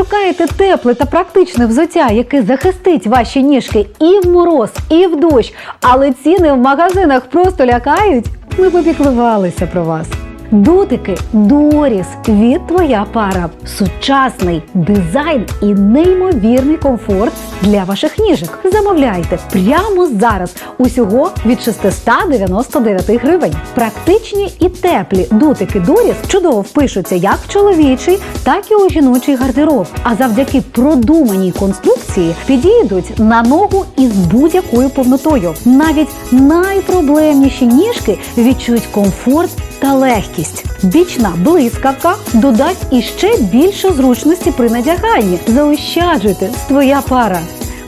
Шукаєте тепле та практичне взуття, яке захистить ваші ніжки і в мороз, і в дощ, але ціни в магазинах просто лякають. Ми попіклувалися про вас. Дотики Доріс від твоя пара. Сучасний дизайн і неймовірний комфорт для ваших ніжок. Замовляйте прямо зараз. Усього від 699 гривень. Практичні і теплі дотики Доріс чудово впишуться як в чоловічий, так і у жіночий гардероб. А завдяки продуманій конструкції підійдуть на ногу із будь-якою повнотою. Навіть найпроблемніші ніжки відчують комфорт та легкість. Бічна блискавка додасть іще більше зручності при надяганні. Заощаджуйте твоя пара.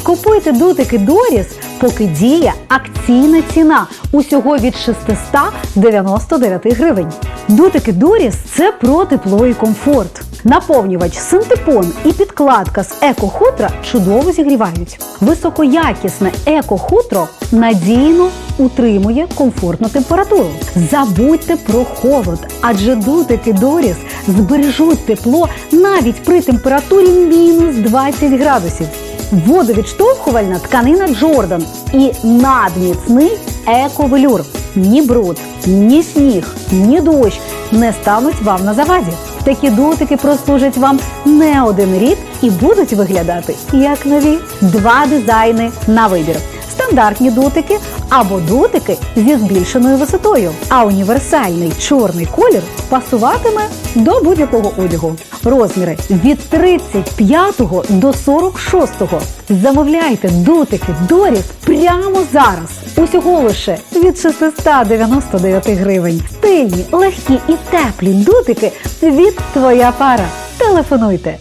Купуйте дотики Доріс, поки діє акційна ціна усього від 699 гривень. Дотики Доріс це про тепло і комфорт. Наповнювач синтепон і підкладка з еко-хутра чудово зігрівають. Високоякісне еко-хутро надійно утримує комфортну температуру. Забудьте про холод, адже дотики Доріс збережуть тепло навіть при температурі мінус 20 градусів. Водовідштовхувальна тканина Джордан і надміцний ековелюр. Ні бруд, ні сніг, ні дощ не стануть вам на заваді. Такі дотики прослужать вам не один рік і будуть виглядати як нові. Два дизайни на вибір. Стандартні дотики або дотики зі збільшеною висотою. А універсальний чорний колір пасуватиме до будь-якого одягу. Розміри від 35 до 46. Замовляйте дотики Доріс прямо зараз. Усього лише від 699 гривень. Стильні, легкі і теплі дотики від твоя пара. Телефонуйте